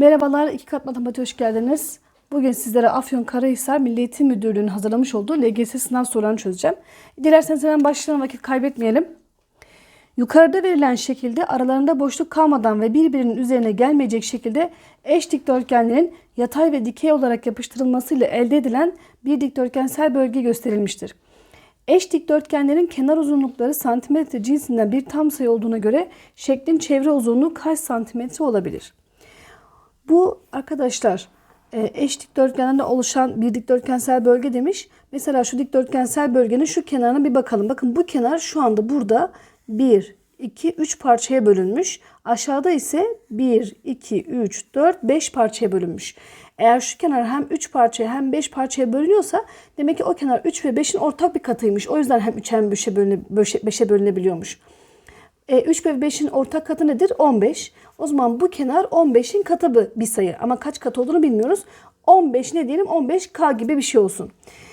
Merhabalar, iki kat matematiğe hoş geldiniz. Bugün sizlere Afyonkarahisar Milli Eğitim Müdürlüğü'nün hazırlamış olduğu LGS sınav sorularını çözeceğim. Dilerseniz hemen başlayalım vakit kaybetmeyelim. Yukarıda verilen şekilde aralarında boşluk kalmadan ve birbirinin üzerine gelmeyecek şekilde eş dikdörtgenlerin yatay ve dikey olarak yapıştırılmasıyla elde edilen bir dikdörtgensel bölge gösterilmiştir. Eş dikdörtgenlerin kenar uzunlukları santimetre cinsinden bir tam sayı olduğuna göre şeklin çevre uzunluğu kaç santimetre olabilir? Bu arkadaşlar e, eş dikdörtgenlerden oluşan bir dikdörtgensel bölge demiş. Mesela şu dikdörtgensel bölgenin şu kenarına bir bakalım. Bakın bu kenar şu anda burada 1, 2, 3 parçaya bölünmüş. Aşağıda ise 1, 2, 3, 4, 5 parçaya bölünmüş. Eğer şu kenar hem 3 parçaya hem 5 parçaya bölünüyorsa demek ki o kenar 3 ve 5'in ortak bir katıymış. O yüzden hem 3 hem 5'e bölüne, 5'e bölünebiliyormuş. E, 3 ve 5'in ortak katı nedir? 15. O zaman bu kenar 15'in katı bir sayı. Ama kaç kat olduğunu bilmiyoruz. 15 ne diyelim? 15K gibi bir şey olsun.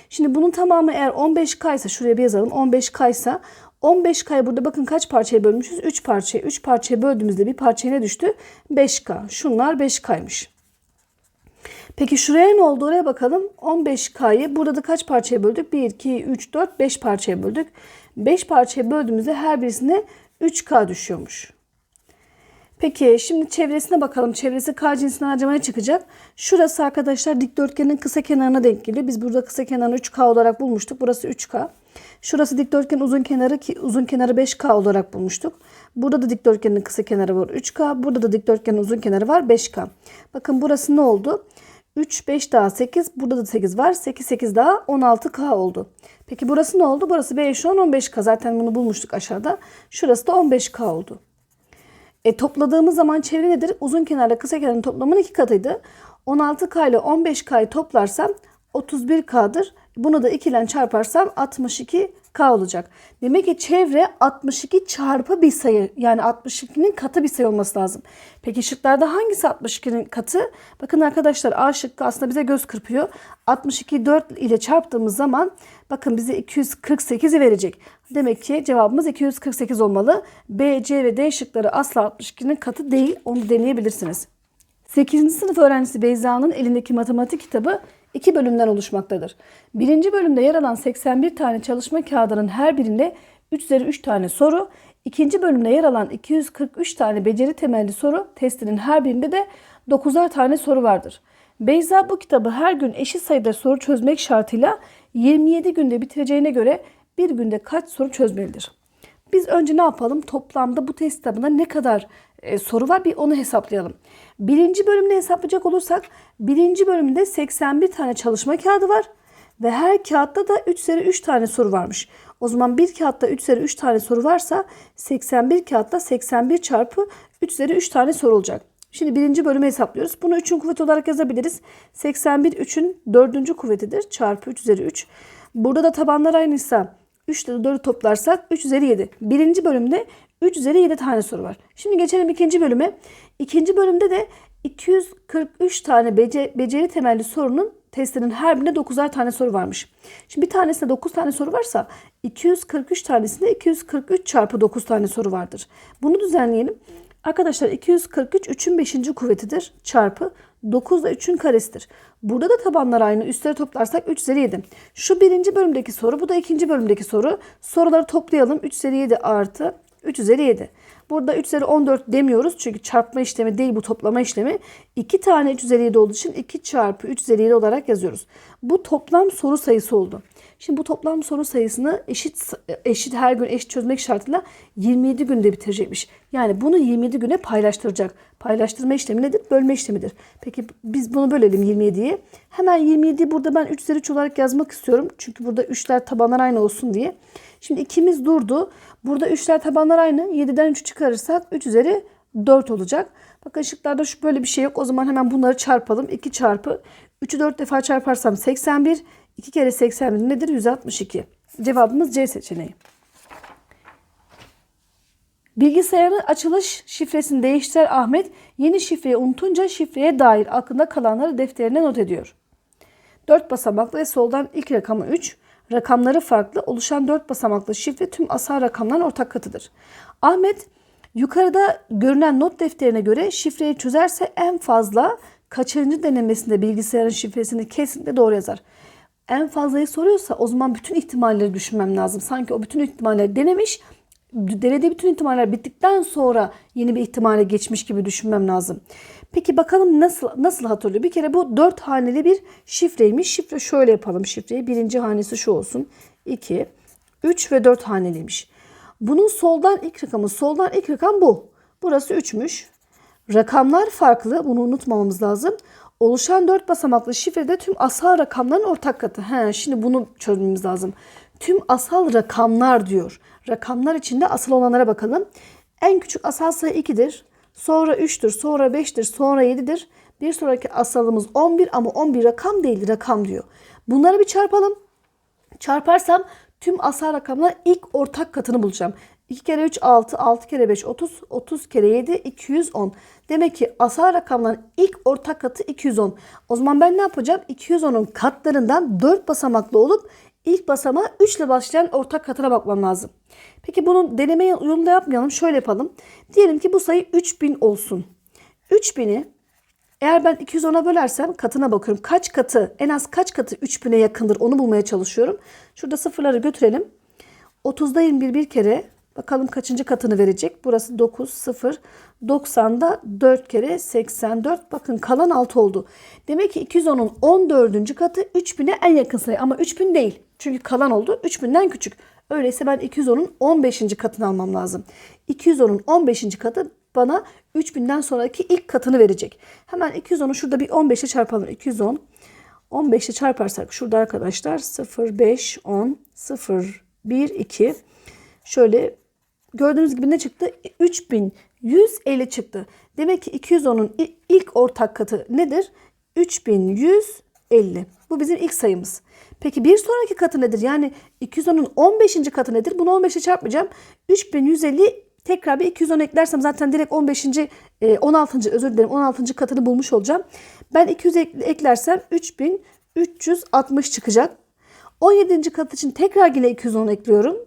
Şimdi bunun tamamı eğer 15K ise şuraya bir yazalım. 15K ise 15K'yı burada bakın kaç parçaya bölmüşüz? 3 parçaya. 3 parçaya böldüğümüzde bir parçaya ne düştü? 5K. Şunlar 5K'ymış. Peki şuraya ne oldu? Oraya bakalım. 15K'yı burada da kaç parçaya böldük? 1, 2, 3, 4, 5 parçaya böldük. 5 parçaya böldüğümüzde her birisine 3K düşüyormuş. Peki şimdi çevresine bakalım. Çevresi K cinsinden harcamaya çıkacak. Şurası arkadaşlar dikdörtgenin kısa kenarına denk geliyor. Biz burada kısa kenarını 3K olarak bulmuştuk. Burası 3K. Şurası dikdörtgenin uzun kenarı ki uzun kenarı 5K olarak bulmuştuk. Burada da dikdörtgenin kısa kenarı var 3K. Burada da dikdörtgenin uzun kenarı var 5K. Bakın burası ne oldu? 3, 5 daha 8. Burada da 8 var. 8, 8 daha 16K oldu. Peki burası ne oldu? Burası 5, 10, 15K. Zaten bunu bulmuştuk aşağıda. Şurası da 15K oldu. E, topladığımız zaman çevre nedir? Uzun kenarla kısa kenarın toplamının iki katıydı. 16K ile 15K'yı toplarsam 31K'dır. Bunu da 2 ile çarparsam 62K olacak. Demek ki çevre 62 çarpı bir sayı. Yani 62'nin katı bir sayı olması lazım. Peki şıklarda hangisi 62'nin katı? Bakın arkadaşlar A şıkkı aslında bize göz kırpıyor. 62'yi 4 ile çarptığımız zaman bakın bize 248'i verecek. Demek ki cevabımız 248 olmalı. B, C ve D şıkları asla 62'nin katı değil. Onu deneyebilirsiniz. 8. sınıf öğrencisi Beyza'nın elindeki matematik kitabı iki bölümden oluşmaktadır. Birinci bölümde yer alan 81 tane çalışma kağıdının her birinde 3 üzeri 3 tane soru, ikinci bölümde yer alan 243 tane beceri temelli soru testinin her birinde de 9'ar tane soru vardır. Beyza bu kitabı her gün eşit sayıda soru çözmek şartıyla 27 günde bitireceğine göre bir günde kaç soru çözmelidir? Biz önce ne yapalım? Toplamda bu test kitabında ne kadar e, soru var bir onu hesaplayalım. Birinci bölümde hesaplayacak olursak birinci bölümde 81 tane çalışma kağıdı var ve her kağıtta da 3 üzeri 3 tane soru varmış. O zaman bir kağıtta 3 üzeri 3 tane soru varsa 81 kağıtta 81 çarpı 3 üzeri 3 tane soru olacak. Şimdi birinci bölümü hesaplıyoruz. Bunu 3'ün kuvveti olarak yazabiliriz. 81 3'ün 4. kuvvetidir. Çarpı 3 üzeri 3. Burada da tabanlar aynıysa 3 ile 4'ü toplarsak 3 üzeri 7. Birinci bölümde 3 üzeri 7 tane soru var. Şimdi geçelim ikinci bölüme. İkinci bölümde de 243 tane bece, beceri temelli sorunun testinin her birinde 9'ar tane soru varmış. Şimdi bir tanesinde 9 tane soru varsa 243 tanesinde 243 çarpı 9 tane soru vardır. Bunu düzenleyelim. Arkadaşlar 243 3'ün 5. kuvvetidir çarpı 9 da 3'ün karesidir. Burada da tabanlar aynı. Üstleri toplarsak 3 üzeri 7. Şu birinci bölümdeki soru. Bu da ikinci bölümdeki soru. Soruları toplayalım. 3 üzeri 7 artı 3 üzeri 7. Burada 3 üzeri 14 demiyoruz. Çünkü çarpma işlemi değil bu toplama işlemi. 2 tane 3 üzeri 7 olduğu için 2 çarpı 3 üzeri 7 olarak yazıyoruz. Bu toplam soru sayısı oldu. Şimdi bu toplam soru sayısını eşit eşit her gün eşit çözmek şartıyla 27 günde bitirecekmiş. Yani bunu 27 güne paylaştıracak. Paylaştırma işlemi nedir? Bölme işlemidir. Peki biz bunu bölelim 27'ye. Hemen 27'yi burada ben 3 üzeri 3 olarak yazmak istiyorum. Çünkü burada 3'ler tabanlar aynı olsun diye. Şimdi ikimiz durdu. Burada 3'ler tabanlar aynı. 7'den 3'ü çıkarırsak 3 üzeri 4 olacak. Bakın şıklarda şu böyle bir şey yok. O zaman hemen bunları çarpalım. 2 çarpı 3'ü 4 defa çarparsam 81. 2 kere 81 nedir? 162. Cevabımız C seçeneği. Bilgisayarın açılış şifresini değiştiren Ahmet yeni şifreyi unutunca şifreye dair aklında kalanları defterine not ediyor. 4 basamaklı ve soldan ilk rakamı 3, rakamları farklı oluşan 4 basamaklı şifre tüm asal rakamların ortak katıdır. Ahmet Yukarıda görünen not defterine göre şifreyi çözerse en fazla kaçıncı denemesinde bilgisayarın şifresini kesinlikle doğru yazar. En fazlayı soruyorsa o zaman bütün ihtimalleri düşünmem lazım. Sanki o bütün ihtimalleri denemiş, denediği bütün ihtimaller bittikten sonra yeni bir ihtimale geçmiş gibi düşünmem lazım. Peki bakalım nasıl nasıl hatırlıyor? Bir kere bu dört haneli bir şifreymiş. Şifre şöyle yapalım şifreyi. Birinci hanesi şu olsun. 2, 3 ve 4 haneliymiş. Bunun soldan ilk rakamı, soldan ilk rakam bu. Burası 3'müş. Rakamlar farklı. Bunu unutmamamız lazım. Oluşan 4 basamaklı şifrede tüm asal rakamların ortak katı. He, şimdi bunu çözmemiz lazım. Tüm asal rakamlar diyor. Rakamlar içinde asıl olanlara bakalım. En küçük asal sayı 2'dir. Sonra 3'tür, sonra 5'tir, sonra 7'dir. Bir sonraki asalımız 11 ama 11 rakam değil, rakam diyor. Bunları bir çarpalım. Çarparsam tüm asal rakamlar ilk ortak katını bulacağım. 2 kere 3 6, 6 kere 5 30, 30 kere 7 210. Demek ki asal rakamların ilk ortak katı 210. O zaman ben ne yapacağım? 210'un katlarından 4 basamaklı olup ilk basamağa 3 ile başlayan ortak katına bakmam lazım. Peki bunun deneme yolunda yapmayalım. Şöyle yapalım. Diyelim ki bu sayı 3000 olsun. 3000'i eğer ben 210'a bölersem katına bakıyorum. Kaç katı, en az kaç katı 3000'e yakındır onu bulmaya çalışıyorum. Şurada sıfırları götürelim. 30'da 21 bir kere. Bakalım kaçıncı katını verecek. Burası 9, 0. 90'da 4 kere 84. Bakın kalan 6 oldu. Demek ki 210'un 14. katı 3000'e en yakın sayı. Ama 3000 değil. Çünkü kalan oldu. 3000'den küçük. Öyleyse ben 210'un 15. katını almam lazım. 210'un 15. katı bana 3000'den sonraki ilk katını verecek. Hemen 210'u şurada bir 15 ile çarpalım. 210 15 ile çarparsak şurada arkadaşlar 0 5 10 0 1 2 şöyle gördüğünüz gibi ne çıktı? 3150 çıktı. Demek ki 210'un ilk ortak katı nedir? 3150. Bu bizim ilk sayımız. Peki bir sonraki katı nedir? Yani 210'un 15. katı nedir? Bunu 15 ile çarpmayacağım. 3150 tekrar bir 210 eklersem zaten direkt 15. 16. özür dilerim 16. katını bulmuş olacağım. Ben 200 eklersem 3360 çıkacak. 17. kat için tekrar yine 210 ekliyorum.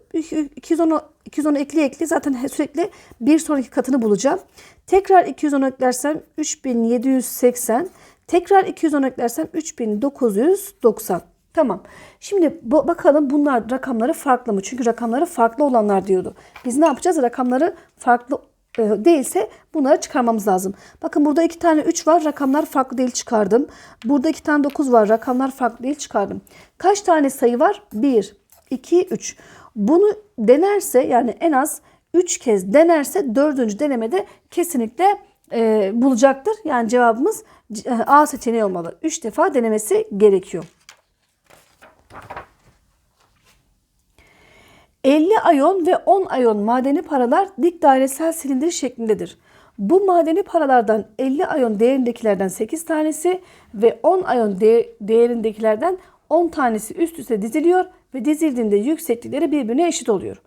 210 210 ekli ekli zaten sürekli bir sonraki katını bulacağım. Tekrar 210 eklersem 3780. Tekrar 210 eklersem 3990. Tamam. Şimdi bakalım bunlar rakamları farklı mı? Çünkü rakamları farklı olanlar diyordu. Biz ne yapacağız? Rakamları farklı e, değilse bunları çıkarmamız lazım. Bakın burada iki tane 3 var. Rakamlar farklı değil çıkardım. Burada iki tane 9 var. Rakamlar farklı değil çıkardım. Kaç tane sayı var? 1, 2, 3. Bunu denerse yani en az 3 kez denerse dördüncü denemede kesinlikle e, bulacaktır. Yani cevabımız A seçeneği olmalı. 3 defa denemesi gerekiyor. 50 ayon ve 10 ayon madeni paralar dik dairesel silindir şeklindedir. Bu madeni paralardan 50 ayon değerindekilerden 8 tanesi ve 10 ayon değerindekilerden 10 tanesi üst üste diziliyor ve dizildiğinde yükseklikleri birbirine eşit oluyor.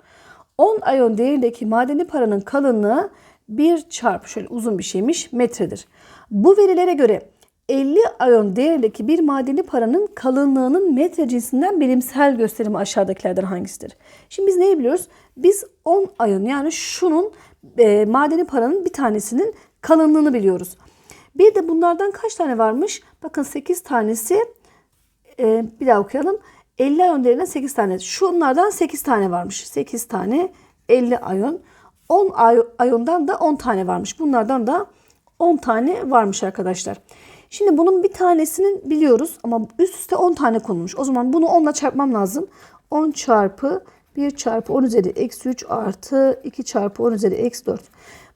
10 ayon değerindeki madeni paranın kalınlığı 1 çarpı şöyle uzun bir şeymiş metredir. Bu verilere göre 50 ayon değerindeki bir madeni paranın kalınlığının metre cinsinden bilimsel gösterimi aşağıdakilerden hangisidir? Şimdi biz neyi biliyoruz? Biz 10 ayon yani şunun e, madeni paranın bir tanesinin kalınlığını biliyoruz. Bir de bunlardan kaç tane varmış? Bakın 8 tanesi e, bir daha okuyalım. 50 ayon değerinden 8 tane. Şunlardan 8 tane varmış. 8 tane 50 ayon. 10 ayondan da 10 tane varmış. Bunlardan da 10 tane varmış arkadaşlar. Şimdi bunun bir tanesinin biliyoruz ama üst üste 10 tane konulmuş. O zaman bunu 10 ile çarpmam lazım. 10 çarpı 1 çarpı 10 üzeri eksi 3 artı 2 çarpı 10 üzeri eksi 4.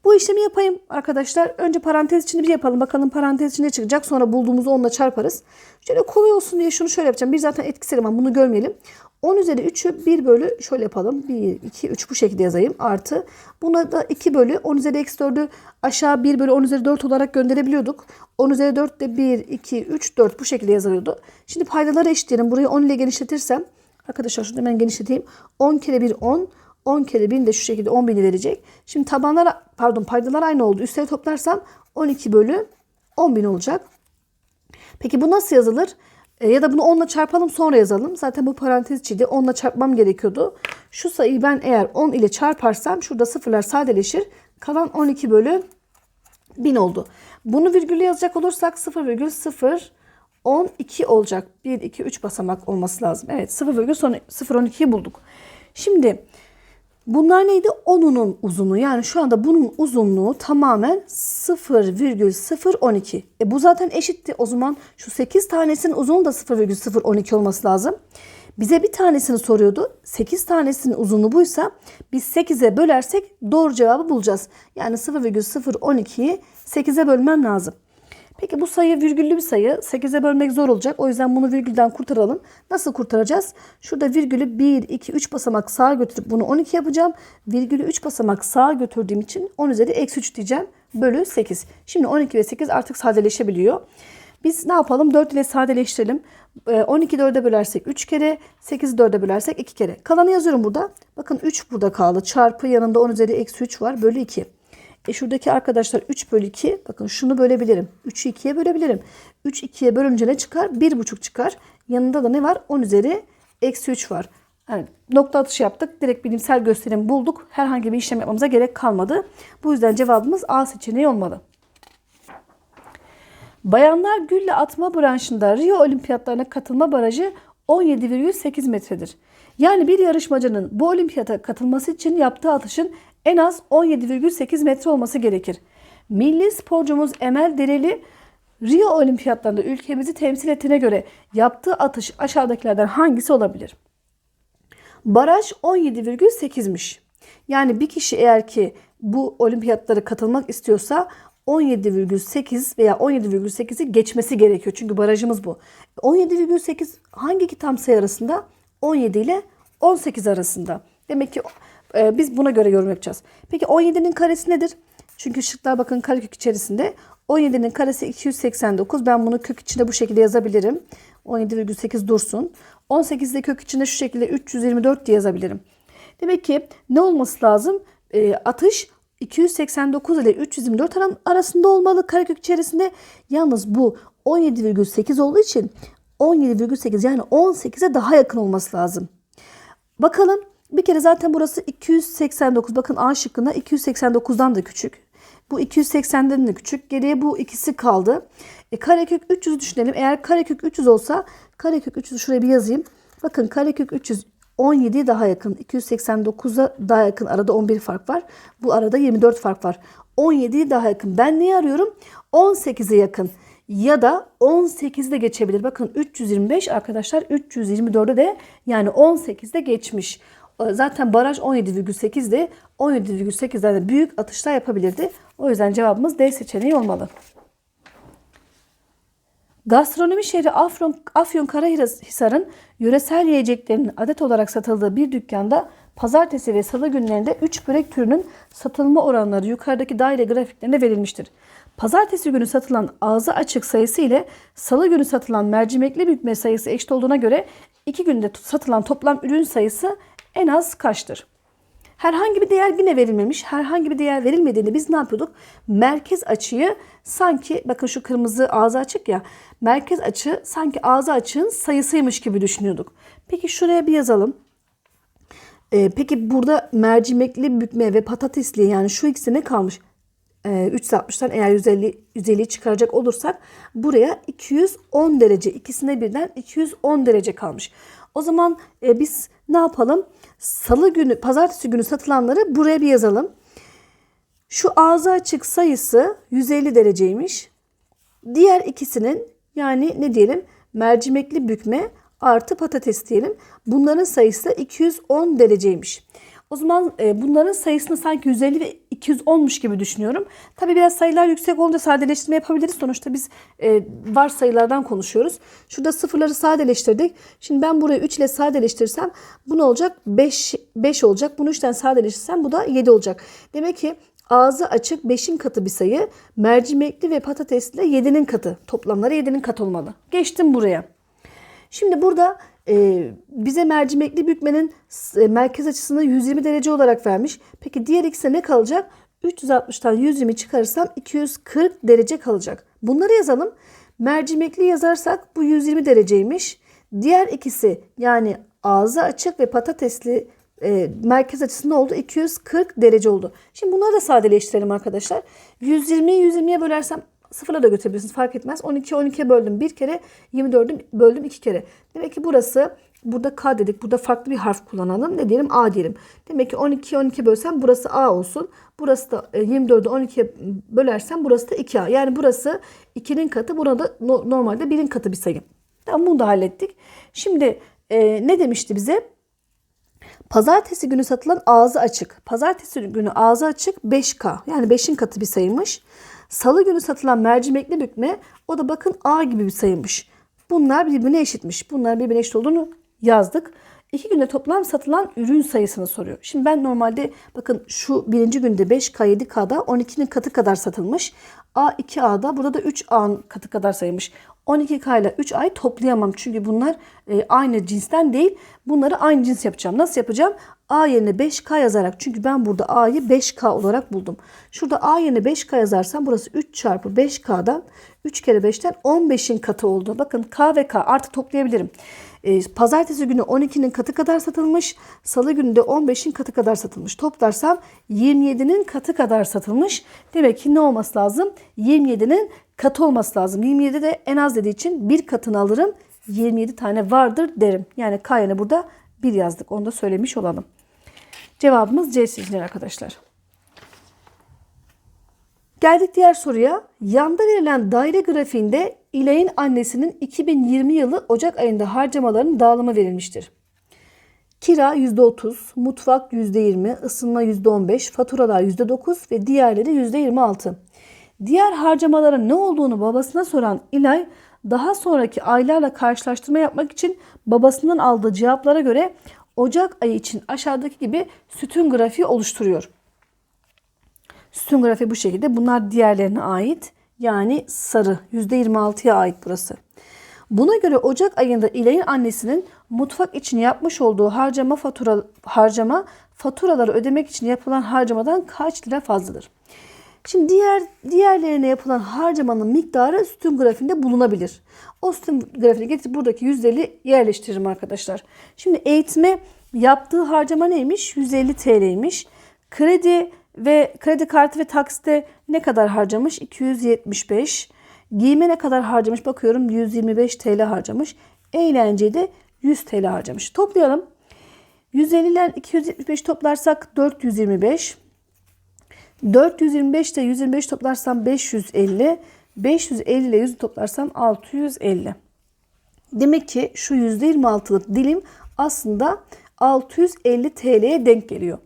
Bu işlemi yapayım arkadaşlar. Önce parantez içinde bir yapalım. Bakalım parantez içinde çıkacak. Sonra bulduğumuzu 10 ile çarparız. Şöyle kolay olsun diye şunu şöyle yapacağım. Bir zaten etkisel ama bunu görmeyelim. 10 üzeri 3'ü 1 bölü şöyle yapalım. 1, 2, 3 bu şekilde yazayım. Artı buna da 2 bölü 10 üzeri eksi 4'ü aşağı 1 bölü 10 üzeri 4 olarak gönderebiliyorduk. 10 üzeri 4 de 1, 2, 3, 4 bu şekilde yazılıyordu. Şimdi paydaları eşitleyelim. Burayı 10 ile genişletirsem arkadaşlar şunu hemen genişleteyim. 10 kere 1 10. 10 kere 1000 de şu şekilde 10 bini verecek. Şimdi tabanlar pardon paydalar aynı oldu. Üstleri toplarsam 12 bölü 10 bin olacak. Peki bu nasıl yazılır? E, ya da bunu 10 ile çarpalım sonra yazalım. Zaten bu parantez içiydi. 10 ile çarpmam gerekiyordu. Şu sayıyı ben eğer 10 ile çarparsam şurada sıfırlar sadeleşir. Kalan 12 bölü 1000 oldu. Bunu virgülle yazacak olursak 0,012 olacak. 1, 2, 3 basamak olması lazım. Evet 0,012'yi bulduk. Şimdi bunlar neydi? 10'unun uzunluğu. Yani şu anda bunun uzunluğu tamamen 0,012. E bu zaten eşitti. O zaman şu 8 tanesinin uzunluğu da 0,012 olması lazım. Bize bir tanesini soruyordu. 8 tanesinin uzunluğu buysa biz 8'e bölersek doğru cevabı bulacağız. Yani 0,012'yi 8'e bölmem lazım. Peki bu sayı virgüllü bir sayı. 8'e bölmek zor olacak. O yüzden bunu virgülden kurtaralım. Nasıl kurtaracağız? Şurada virgülü 1, 2, 3 basamak sağa götürüp bunu 12 yapacağım. Virgülü 3 basamak sağa götürdüğüm için 10 üzeri eksi 3 diyeceğim. Bölü 8. Şimdi 12 ve 8 artık sadeleşebiliyor. Biz ne yapalım? 4 ile sadeleştirelim. 12 4'e bölersek 3 kere, 8'i 4'e bölersek 2 kere. Kalanı yazıyorum burada. Bakın 3 burada kaldı. Çarpı yanında 10 üzeri eksi 3 var. Bölü 2. E şuradaki arkadaşlar 3 bölü 2. Bakın şunu bölebilirim. 3'ü 2'ye bölebilirim. 3 2'ye bölünce ne çıkar? 1,5 çıkar. Yanında da ne var? 10 üzeri eksi 3 var. Yani nokta atışı yaptık. Direkt bilimsel gösterim bulduk. Herhangi bir işlem yapmamıza gerek kalmadı. Bu yüzden cevabımız A seçeneği olmalı. Bayanlar gülle atma branşında Rio Olimpiyatlarına katılma barajı 17,8 metredir. Yani bir yarışmacının bu olimpiyata katılması için yaptığı atışın en az 17,8 metre olması gerekir. Milli sporcumuz Emel Dereli Rio Olimpiyatlarında ülkemizi temsil ettiğine göre yaptığı atış aşağıdakilerden hangisi olabilir? Baraj 17,8'miş. Yani bir kişi eğer ki bu olimpiyatlara katılmak istiyorsa 17,8 veya 17,8'i geçmesi gerekiyor. Çünkü barajımız bu. 17,8 hangi iki tam sayı arasında? 17 ile 18 arasında. Demek ki e, biz buna göre yorum yapacağız. Peki 17'nin karesi nedir? Çünkü şıklar bakın karekök içerisinde. 17'nin karesi 289. Ben bunu kök içinde bu şekilde yazabilirim. 17,8 dursun. 18 de kök içinde şu şekilde 324 diye yazabilirim. Demek ki ne olması lazım? E, atış 289 ile 324 arasında olmalı karekök içerisinde. Yalnız bu 17,8 olduğu için 17,8 yani 18'e daha yakın olması lazım. Bakalım bir kere zaten burası 289. Bakın A şıkkında 289'dan da küçük. Bu 280'den de küçük. Geriye bu ikisi kaldı. E, karekök 300 düşünelim. Eğer karekök 300 olsa karekök 300 şuraya bir yazayım. Bakın karekök 300 17'ye daha yakın. 289'a daha yakın. Arada 11 fark var. Bu arada 24 fark var. 17'ye daha yakın. Ben neyi arıyorum? 18'e yakın. Ya da 18'de geçebilir. Bakın 325 arkadaşlar 324'e de yani 18'de geçmiş. Zaten baraj 17,8'di. 17,8'lerde büyük atışlar yapabilirdi. O yüzden cevabımız D seçeneği olmalı. Gastronomi şehri Afyon, Afyon Karahisar'ın yöresel yiyeceklerinin adet olarak satıldığı bir dükkanda pazartesi ve salı günlerinde 3 börek türünün satılma oranları yukarıdaki daire grafiklerinde verilmiştir. Pazartesi günü satılan ağzı açık sayısı ile salı günü satılan mercimekli bükme sayısı eşit olduğuna göre 2 günde satılan toplam ürün sayısı en az kaçtır? Herhangi bir değer yine verilmemiş. Herhangi bir değer verilmediğinde biz ne yapıyorduk? Merkez açıyı sanki bakın şu kırmızı ağzı açık ya. Merkez açı sanki ağzı açığın sayısıymış gibi düşünüyorduk. Peki şuraya bir yazalım. Ee, peki burada mercimekli bükme ve patatesli yani şu ikisi ne kalmış? Ee, 360'tan eğer 150 150'yi çıkaracak olursak buraya 210 derece ikisine birden 210 derece kalmış. O zaman e, biz ne yapalım? Salı günü, pazartesi günü satılanları buraya bir yazalım. Şu ağzı açık sayısı 150 dereceymiş. Diğer ikisinin yani ne diyelim mercimekli bükme artı patates diyelim. Bunların sayısı 210 dereceymiş. O zaman e, bunların sayısını sanki 150 ve 210'muş gibi düşünüyorum. Tabi biraz sayılar yüksek olunca sadeleştirme yapabiliriz. Sonuçta biz e, var sayılardan konuşuyoruz. Şurada sıfırları sadeleştirdik. Şimdi ben burayı 3 ile sadeleştirirsem bu ne olacak? 5, 5 olacak. Bunu 3'ten sadeleştirsem bu da 7 olacak. Demek ki ağzı açık 5'in katı bir sayı. Mercimekli ve patatesli 7'nin katı. Toplamları 7'nin katı olmalı. Geçtim buraya. Şimdi burada bize mercimekli bükmenin e, merkez açısını 120 derece olarak vermiş. Peki diğer ikisi ne kalacak? 360'tan 120 çıkarırsam 240 derece kalacak. Bunları yazalım. Mercimekli yazarsak bu 120 dereceymiş. Diğer ikisi yani ağzı açık ve patatesli e, merkez açısı ne oldu? 240 derece oldu. Şimdi bunları da sadeleştirelim arkadaşlar. 120'yi 120'ye bölersem sıfırla da götürebilirsiniz fark etmez. 12 12'ye böldüm bir kere 24'ü böldüm iki kere. Demek ki burası burada K dedik. Burada farklı bir harf kullanalım. Ne diyelim? A diyelim. Demek ki 12 12 bölsem burası A olsun. Burası da e, 24'ü 12'ye bölersem burası da 2A. Yani burası 2'nin katı. Burada no- normalde 1'in katı bir sayı. Tamam bunu da hallettik. Şimdi e, ne demişti bize? Pazartesi günü satılan ağzı açık. Pazartesi günü ağzı açık 5K. Yani 5'in katı bir sayıymış. Salı günü satılan mercimekli bükme o da bakın A gibi bir sayıymış. Bunlar birbirine eşitmiş. Bunlar birbirine eşit olduğunu yazdık. İki günde toplam satılan ürün sayısını soruyor. Şimdi ben normalde bakın şu birinci günde 5K 7K'da 12'nin katı kadar satılmış. A 2A'da burada da 3A'nın katı kadar sayılmış. 12K ile 3 ay toplayamam. Çünkü bunlar e, aynı cinsten değil. Bunları aynı cins yapacağım. Nasıl yapacağım? A yerine 5K yazarak. Çünkü ben burada A'yı 5K olarak buldum. Şurada A yerine 5K yazarsam burası 3 çarpı 5K'dan 3 kere 5'ten 15'in katı oldu. Bakın K ve K artık toplayabilirim. E, pazartesi günü 12'nin katı kadar satılmış. Salı günü de 15'in katı kadar satılmış. Toplarsam 27'nin katı kadar satılmış. Demek ki ne olması lazım? 27'nin katı olması lazım. 27 de en az dediği için bir katını alırım. 27 tane vardır derim. Yani K yerine burada 1 yazdık. Onu da söylemiş olalım. Cevabımız C seçeneği arkadaşlar. Geldik diğer soruya. Yanda verilen daire grafiğinde İlay'ın annesinin 2020 yılı Ocak ayında harcamalarının dağılımı verilmiştir. Kira %30, mutfak %20, ısınma %15, faturalar %9 ve diğerleri %26. Diğer harcamaların ne olduğunu babasına soran İlay daha sonraki aylarla karşılaştırma yapmak için babasından aldığı cevaplara göre Ocak ayı için aşağıdaki gibi sütun grafiği oluşturuyor. Sütun grafiği bu şekilde. Bunlar diğerlerine ait. Yani sarı. %26'ya ait burası. Buna göre Ocak ayında İlay'ın annesinin mutfak için yapmış olduğu harcama fatura harcama faturaları ödemek için yapılan harcamadan kaç lira fazladır? Şimdi diğer diğerlerine yapılan harcamanın miktarı sütun grafiğinde bulunabilir. O sütun grafiğini getirip buradaki yüzdeli yerleştiririm arkadaşlar. Şimdi eğitime yaptığı harcama neymiş? 150 TL'ymiş. Kredi ve kredi kartı ve taksite ne kadar harcamış? 275. Giyime ne kadar harcamış? Bakıyorum 125 TL harcamış. Eğlenceye de 100 TL harcamış. Toplayalım. 150 ile 275 toplarsak 425. 425 ile 125 toplarsam 550. 550 ile 100 toplarsam 650. Demek ki şu %26'lık dilim aslında 650 TL'ye denk geliyor.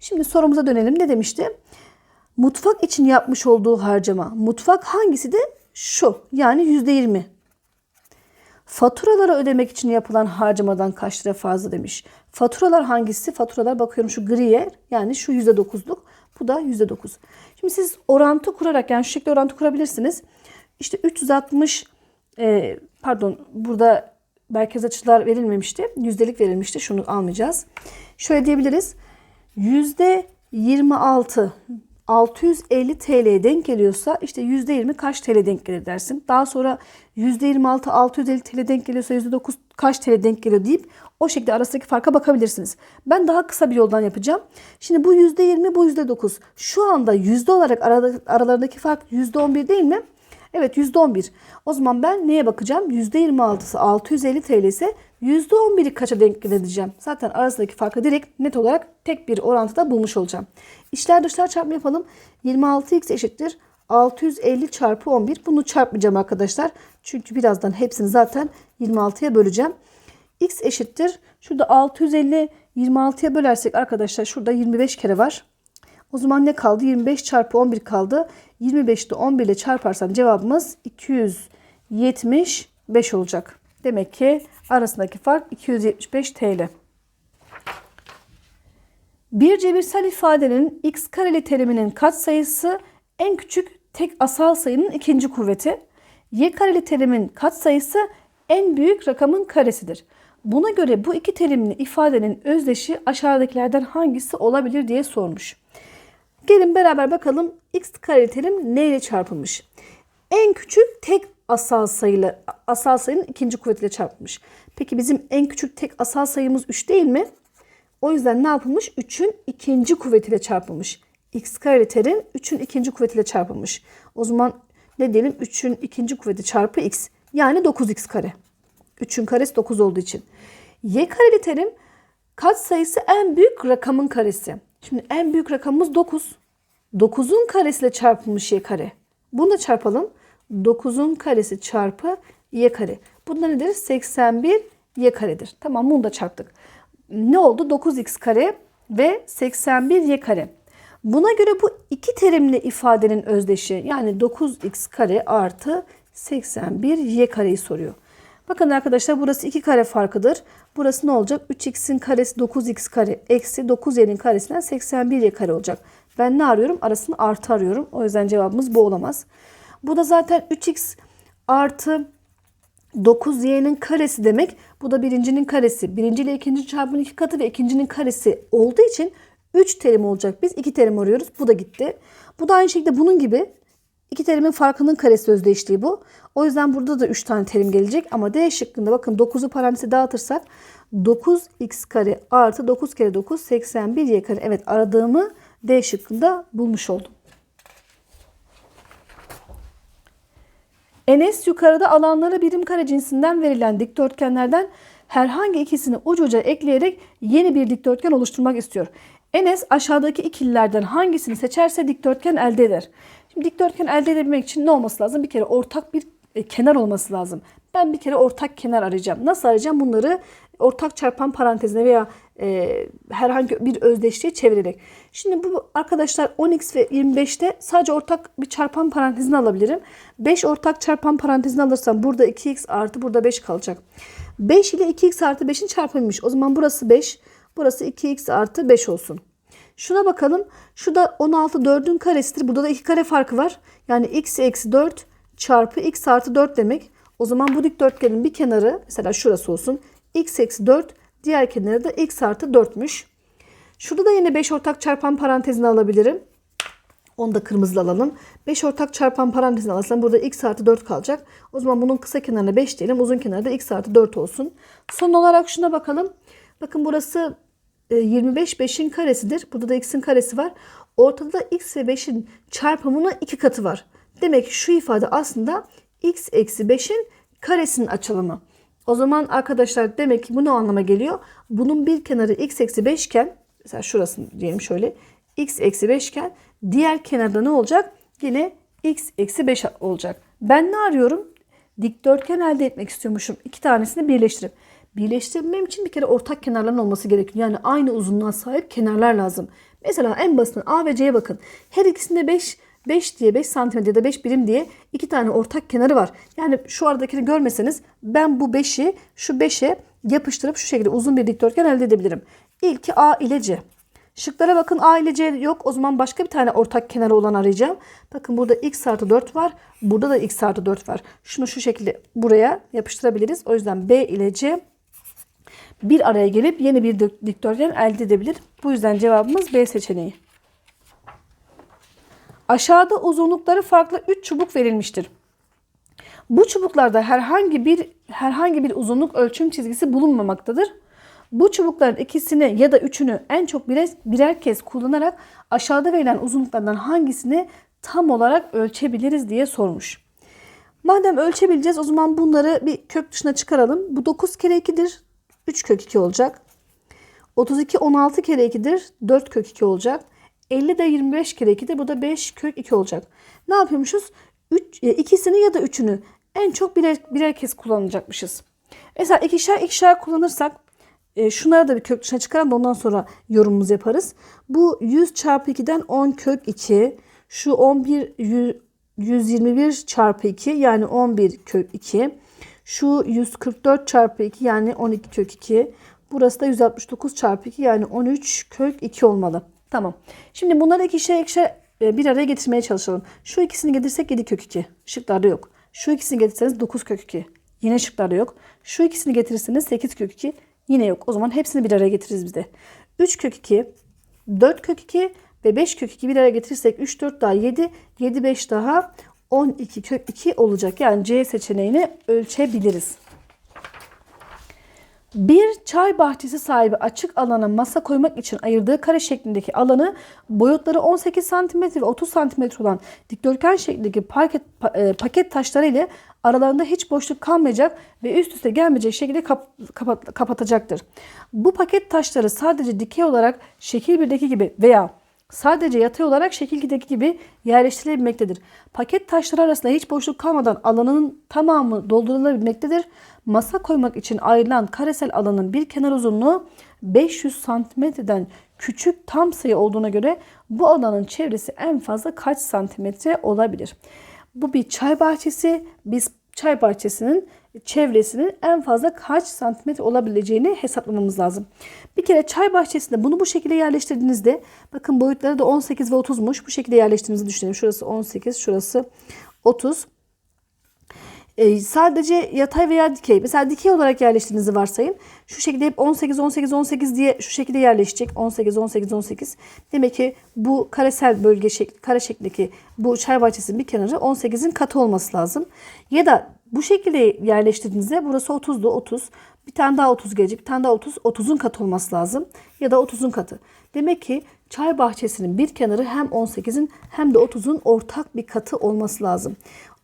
Şimdi sorumuza dönelim. Ne demişti? Mutfak için yapmış olduğu harcama. Mutfak hangisi de? Şu. Yani %20. Faturaları ödemek için yapılan harcamadan kaç lira fazla demiş. Faturalar hangisi? Faturalar bakıyorum şu griye yani şu %9'luk. Bu da %9. Şimdi siz orantı kurarak yani şu şekilde orantı kurabilirsiniz. İşte 360 e, pardon burada merkez açılar verilmemişti. Yüzdelik verilmişti. Şunu almayacağız. Şöyle diyebiliriz. %26 650 TL'ye denk geliyorsa işte %20 kaç TL denk gelir dersin. Daha sonra %26 650 TL denk geliyorsa %9 kaç TL denk geliyor deyip o şekilde arasındaki farka bakabilirsiniz. Ben daha kısa bir yoldan yapacağım. Şimdi bu %20 bu %9. Şu anda yüzde olarak aralarındaki fark %11 değil mi? Evet %11. O zaman ben neye bakacağım? %26'sı 650 TL ise %11'i kaça denk edeceğim? Zaten arasındaki farkı direkt net olarak tek bir orantıda bulmuş olacağım. İşler dışlar çarpma yapalım. 26x eşittir 650 çarpı 11. Bunu çarpmayacağım arkadaşlar. Çünkü birazdan hepsini zaten 26'ya böleceğim. x eşittir. Şurada 650 26'ya bölersek arkadaşlar şurada 25 kere var. O zaman ne kaldı? 25 çarpı 11 kaldı. 25'te 11 ile çarparsam cevabımız 275 olacak. Demek ki arasındaki fark 275 TL. Bir cebirsel ifadenin x kareli teriminin katsayısı en küçük tek asal sayının ikinci kuvveti. Y kareli terimin katsayısı en büyük rakamın karesidir. Buna göre bu iki terimli ifadenin özdeşi aşağıdakilerden hangisi olabilir diye sormuş. Gelin beraber bakalım x kareli terim ne ile çarpılmış? En küçük tek asal sayıyla asal sayının ikinci kuvvetiyle çarpılmış. Peki bizim en küçük tek asal sayımız 3 değil mi? O yüzden ne yapılmış? 3'ün ikinci kuvvetiyle çarpılmış. x kare terim 3'ün ikinci kuvvetiyle çarpılmış. O zaman ne diyelim? 3'ün ikinci kuvveti çarpı x. Yani 9x kare. 3'ün karesi 9 olduğu için. Y kareli terim kat sayısı en büyük rakamın karesi. Şimdi en büyük rakamımız 9. 9'un karesiyle çarpılmış y kare. Bunu da çarpalım. 9'un karesi çarpı y kare. Bunda nedir? 81 y karedir. Tamam bunu da çarptık. Ne oldu? 9x kare ve 81 y kare. Buna göre bu iki terimli ifadenin özdeşi yani 9x kare artı 81 y kareyi soruyor. Bakın arkadaşlar burası 2 kare farkıdır. Burası ne olacak? 3x'in karesi 9x kare eksi 9y'nin karesinden 81y kare olacak. Ben ne arıyorum? Arasını artı arıyorum. O yüzden cevabımız bu olamaz. Bu da zaten 3x artı 9y'nin karesi demek. Bu da birincinin karesi. Birinci ile ikinci çarpımın iki katı ve ikincinin karesi olduğu için 3 terim olacak. Biz 2 terim arıyoruz. Bu da gitti. Bu da aynı şekilde bunun gibi iki terimin farkının karesi özdeşliği bu. O yüzden burada da 3 tane terim gelecek. Ama D şıkkında bakın 9'u paranteze dağıtırsak 9x kare artı 9 kere 9 81y kare. Evet aradığımı D şıkkında bulmuş oldum. Enes yukarıda alanları birim kare cinsinden verilen dikdörtgenlerden herhangi ikisini uç uca ekleyerek yeni bir dikdörtgen oluşturmak istiyor. Enes aşağıdaki ikililerden hangisini seçerse dikdörtgen elde eder. Şimdi dikdörtgen elde edebilmek için ne olması lazım? Bir kere ortak bir e, kenar olması lazım. Ben bir kere ortak kenar arayacağım. Nasıl arayacağım? Bunları ortak çarpan parantezine veya e, herhangi bir özdeşliğe çevirerek. Şimdi bu arkadaşlar 10x ve 25'te sadece ortak bir çarpan parantezini alabilirim. 5 ortak çarpan parantezini alırsam burada 2x artı burada 5 kalacak. 5 ile 2x artı 5'in çarpımıymış. O zaman burası 5, burası 2x artı 5 olsun. Şuna bakalım. Şu da 16 4'ün karesidir. Burada da 2 kare farkı var. Yani x eksi 4 çarpı x artı 4 demek. O zaman bu dikdörtgenin bir kenarı mesela şurası olsun. x eksi 4 diğer kenarı da x artı 4'müş. Şurada da yine 5 ortak çarpan parantezini alabilirim. Onu da kırmızı alalım. 5 ortak çarpan parantezini alırsam burada x artı 4 kalacak. O zaman bunun kısa kenarına 5 diyelim. Uzun kenarda x artı 4 olsun. Son olarak şuna bakalım. Bakın burası 25 5'in karesidir. Burada da x'in karesi var. Ortada da x ve 5'in çarpımının iki katı var. Demek ki şu ifade aslında x eksi 5'in karesinin açılımı. O zaman arkadaşlar demek ki bu ne anlama geliyor? Bunun bir kenarı x eksi 5 iken mesela şurası diyelim şöyle x eksi 5 iken diğer kenarda ne olacak? Yine x eksi 5 olacak. Ben ne arıyorum? Dikdörtgen elde etmek istiyormuşum. İki tanesini birleştirip. Birleştirmem için bir kere ortak kenarların olması gerekiyor. Yani aynı uzunluğa sahip kenarlar lazım. Mesela en basitinden A ve C'ye bakın. Her ikisinde 5 5 diye 5 santimetre ya da 5 birim diye iki tane ortak kenarı var. Yani şu aradakini görmeseniz ben bu 5'i şu 5'e yapıştırıp şu şekilde uzun bir dikdörtgen elde edebilirim. İlki A ile C. Şıklara bakın A ile C yok. O zaman başka bir tane ortak kenarı olan arayacağım. Bakın burada x artı 4 var. Burada da x artı 4 var. Şunu şu şekilde buraya yapıştırabiliriz. O yüzden B ile C bir araya gelip yeni bir dikdörtgen elde edebilir. Bu yüzden cevabımız B seçeneği. Aşağıda uzunlukları farklı 3 çubuk verilmiştir. Bu çubuklarda herhangi bir herhangi bir uzunluk ölçüm çizgisi bulunmamaktadır. Bu çubukların ikisini ya da üçünü en çok birer, birer kez kullanarak aşağıda verilen uzunluklardan hangisini tam olarak ölçebiliriz diye sormuş. Madem ölçebileceğiz o zaman bunları bir kök dışına çıkaralım. Bu 9 kere 2'dir. 3 kök 2 olacak. 32 16 kere 2'dir. 4 kök 2 olacak. 50 de 25 kere 2'dir. Bu da 5 kök 2 olacak. Ne yapıyormuşuz? 3, ikisini ya da üçünü en çok birer, birer kez kullanacakmışız. Mesela ikişer ikişer kullanırsak e, şunları da bir kök dışına çıkaralım da ondan sonra yorumumuzu yaparız. Bu 100 çarpı 2'den 10 kök 2. Şu 11 100, 121 çarpı 2 yani 11 kök 2. Şu 144 çarpı 2 yani 12 kök 2. Burası da 169 çarpı 2 yani 13 kök 2 olmalı. Tamam. Şimdi bunları ikişer ikişer e, bir araya getirmeye çalışalım. Şu ikisini getirsek 7 kök 2. Şıklarda yok. Şu ikisini getirseniz 9 kök 2. Yine şıklarda yok. Şu ikisini getirirseniz 8 kök 2. Yine yok. O zaman hepsini bir araya getiririz biz de. 3 kök 2, 4 kök 2 ve 5 kök 2 bir araya getirirsek 3, 4 daha 7, 7, 5 daha 12 kök 2 olacak. Yani C seçeneğini ölçebiliriz. Bir çay bahçesi sahibi açık alana masa koymak için ayırdığı kare şeklindeki alanı boyutları 18 cm ve 30 cm olan dikdörtgen şeklindeki paket, pa- e, paket taşları ile aralarında hiç boşluk kalmayacak ve üst üste gelmeyecek şekilde kap- kapat- kapatacaktır. Bu paket taşları sadece dikey olarak şekil 1'deki gibi veya sadece yatay olarak şekil 2'deki gibi yerleştirilebilmektedir. Paket taşları arasında hiç boşluk kalmadan alanının tamamı doldurulabilmektedir. Masa koymak için ayrılan karesel alanın bir kenar uzunluğu 500 santimetreden küçük tam sayı olduğuna göre bu alanın çevresi en fazla kaç santimetre olabilir? Bu bir çay bahçesi. Biz çay bahçesinin çevresinin en fazla kaç santimetre olabileceğini hesaplamamız lazım. Bir kere çay bahçesinde bunu bu şekilde yerleştirdiğinizde bakın boyutları da 18 ve 30'muş. Bu şekilde yerleştirdiğinizi düşünelim. Şurası 18, şurası 30. Ee, sadece yatay veya dikey. Mesela dikey olarak yerleştirdiğinizi varsayın. Şu şekilde hep 18, 18, 18 diye şu şekilde yerleşecek. 18, 18, 18. Demek ki bu karesel bölge şekli, kare şeklindeki bu çay bahçesinin bir kenarı 18'in katı olması lazım. Ya da bu şekilde yerleştirdiğinizde burası 30'du 30. Bir tane daha 30 gelecek. Bir tane daha 30. 30'un katı olması lazım. Ya da 30'un katı. Demek ki çay bahçesinin bir kenarı hem 18'in hem de 30'un ortak bir katı olması lazım.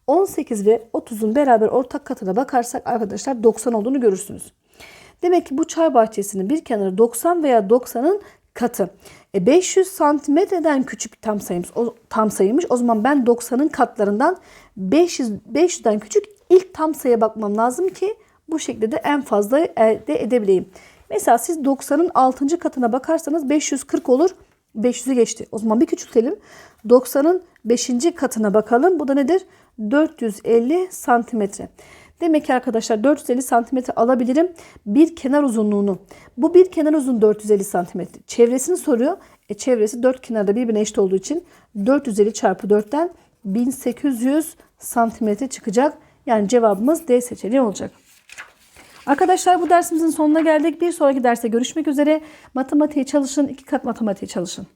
18 ve 30'un beraber ortak katına bakarsak arkadaşlar 90 olduğunu görürsünüz. Demek ki bu çay bahçesinin bir kenarı 90 veya 90'ın katı. E 500 santimetreden küçük tam sayımız o, tam sayıymış. O zaman ben 90'ın katlarından 500 500'den küçük ilk tam sayıya bakmam lazım ki bu şekilde en fazla elde edebileyim. Mesela siz 90'ın 6. katına bakarsanız 540 olur. 500'ü geçti. O zaman bir küçültelim. 90'ın 5. katına bakalım. Bu da nedir? 450 santimetre. Demek ki arkadaşlar 450 santimetre alabilirim bir kenar uzunluğunu. Bu bir kenar uzun 450 santimetre. Çevresini soruyor. E çevresi 4 kenarda birbirine eşit olduğu için 450 çarpı 4'ten 1800 santimetre çıkacak. Yani cevabımız D seçeneği olacak. Arkadaşlar bu dersimizin sonuna geldik. Bir sonraki derste görüşmek üzere. Matematiğe çalışın, iki kat matematiğe çalışın.